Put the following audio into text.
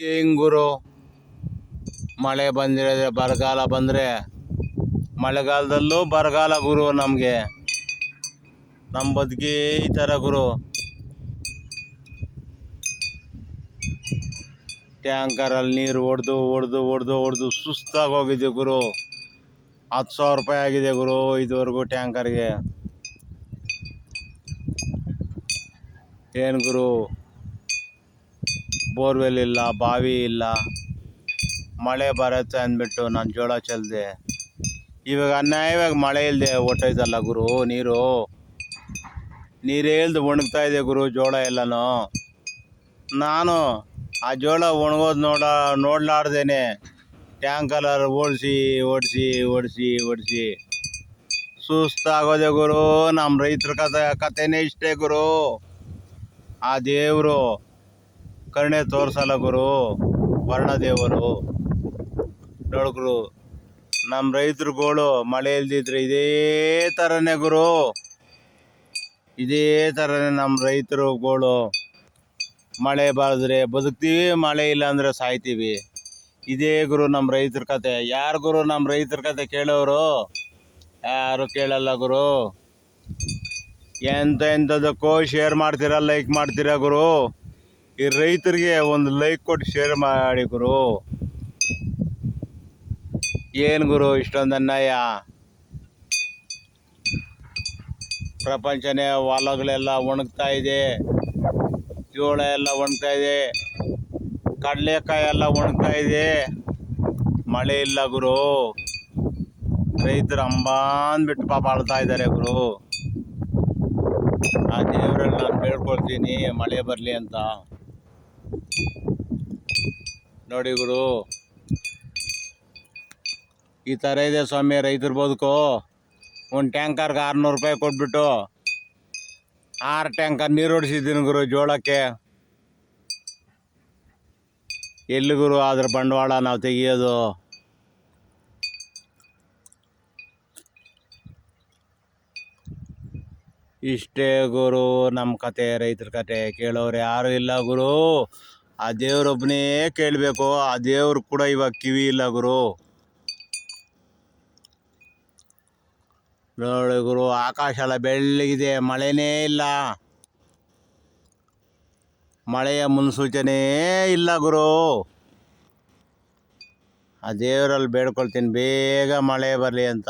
ಹೆಂಗ್ ಗುರು ಮಳೆ ಬಂದಿರೋದ್ರೆ ಬರಗಾಲ ಬಂದರೆ ಮಳೆಗಾಲದಲ್ಲೂ ಬರಗಾಲ ಗುರು ನಮಗೆ. ನಮ್ಮ ಬದುಕಿ ಈ ಥರ ಗುರು. ಟ್ಯಾಂಕರಲ್ಲಿ ನೀರು ಹೊಡೆದು ಹೊಡೆದು ಹೊಡೆದು ಹೊಡೆದು ಸುಸ್ತಾಗಿ ಹೋಗಿದೆ ಗುರು. ಹತ್ತು ಸಾವಿರ ರೂಪಾಯಿ ಆಗಿದೆ ಗುರು ಇದುವರೆಗೂ ಟ್ಯಾಂಕರ್ಗೆ. ಏನು ಗುರು? ಬೋರ್ವೆಲ್ ಇಲ್ಲ, ಬಾವಿ ಇಲ್ಲ, ಮಳೆ ಬರುತ್ತೆ ಅಂದ್ಬಿಟ್ಟು ನಾನು ಜೋಳ ಚೆಲ್ಲಿದೆ ಇವಾಗ ಅನ್ಯಾಯವಾಗಿ ಮಳೆ ಇಲ್ಲದೆ ಹೊಟ್ಟೋಯ್ತಲ್ಲ ಗುರು, ನೀರು. ನೀರು ಇಲ್ದು ಒಣಗ್ತಾ ಇದೆ ಗುರು ಜೋಳ ಎಲ್ಲನೂ. ನಾನು ಆ ಜೋಳ ಒಣಗೋದು ನೋಡ, ನೋಡಲಾರ್ದೇನೆ. ಟ್ಯಾಂಕಲರ್ ಓಡಿಸಿ ಓಡಿಸಿ ಓಡಿಸಿ ಓಡಿಸಿ. ಸುಸ್ತಾಗೋದೆ ಗುರು ನಮ್ಮ ರೈತರ ಕತೆ ಕತೆನೇ ಇಷ್ಟೇ ಗುರು. ಆ ದೇವರು ಕರುಣೆ ತೋರಿಸಲ್ಲ ಗುರು. ವರ್ಣದೇವರು. ನೋಡ್ಗುರು ನಮ್ಮ ರೈತರುಗಳು ಮಳೆ ಇಲ್ದಿದ್ರೆ ಇದೇ ಥರನೇ ಗುರು. ಇದೇ ಥರನೇ ನಮ್ಮ ರೈತರುಗಳು. ಮಳೆ ಬಾಳಿದ್ರೆ ಬದುಕ್ತೀವಿ, ಮಳೆ ಇಲ್ಲ ಅಂದರೆ ಸಾಯ್ತೀವಿ. ಇದೇ ಗುರು ನಮ್ಮ ರೈತರ ಕತೆ. ಯಾರು ಗುರು ನಮ್ಮ ರೈತರ ಕತೆ ಕೇಳೋರು? ಯಾರು ಕೇಳಲ್ಲ ಗುರು? ಎಂತ ಎಂಥದಕ್ಕೋ ಶೇರ್ ಮಾಡ್ತೀರಾ ಲೈಕ್ ಮಾಡ್ತೀರಾ ಗುರು? ಈ ರೈತರಿಗೆ ಒಂದು ಲೈಕ್ ಕೊಟ್ಟು ಶೇರ್ ಮಾಡಿ ಗುರು. ಏನು ಗುರು ಇಷ್ಟೊಂದು ಅನ್ಯಾಯ? ಪ್ರಪಂಚನೇ ಹೊಲಗಳೆಲ್ಲ ಒಣಗ್ತಾ ಇದೆ. ಜೋಳ ಎಲ್ಲ ಒಣಗ್ತಾ ಇದೆ. ಕಡಲೆಕಾಯಿ ಎಲ್ಲ ಒಣಗ್ತಾ ಇದೆ. ಮಳೆ ಇಲ್ಲ ಗುರು. ರೈತರು ಅಂಬಾಂದ್ಬಿಟ್ಟು ಪಾಪ ಅಳ್ತಾ ಇದ್ದಾರೆ ಗುರು. ಆ ದೇವರಲ್ಲಿ ನಾನು ಬೇಡ್ಕೊಳ್ತೀನಿ, ಮಳೆ ಬರಲಿ ಅಂತ. ನೋಡಿ ಗುರು. ಈ ಥರ ಇದೆ ಸ್ವಾಮಿ, ರೈತರ ಬದುಕು. ಒಂದು ಟ್ಯಾಂಕರ್ಗೆ ಆರುನೂರು ರೂಪಾಯಿ ಕೊಟ್ಬಿಟ್ಟು ಆರು ಟ್ಯಾಂಕರ್ ನೀರು ಹೊಡಿಸಿದ್ದೀನಿ ಗುರು ಜೋಳಕ್ಕೆ. ಎಲ್ಲಿ ಗುರು ಅದ್ರ ಬಂಡವಾಳ ನಾವು ತೆಗಿಯೋದು? ಇಷ್ಟೇ ಗುರು ನಮ್ಮ ಕತೆ, ರೈತರ ಕತೆ ಕೇಳೋರು ಯಾರು ಇಲ್ಲ ಗುರು. ಆ ದೇವ್ರೊಬ್ಬನೇ ಕೇಳಬೇಕು, ಆ ದೇವ್ರು ಕೂಡ ಇವಾಗ ಕಿವಿ ಇಲ್ಲ ಗುರು. ನೋಡಿ ಗುರು, ಆಕಾಶ ಎಲ್ಲ ಬೆಳ್ಳಗಿದೆ, ಮಳೆನೇ ಇಲ್ಲ. ಮಳೆಯ ಮುನ್ಸೂಚನೆ ಇಲ್ಲ ಗುರು. ಆ ದೇವರಲ್ಲಿ ಬೇಡ್ಕೊಳ್ತೀನಿ, ಬೇಗ ಮಳೆ ಬರಲಿ ಅಂತ.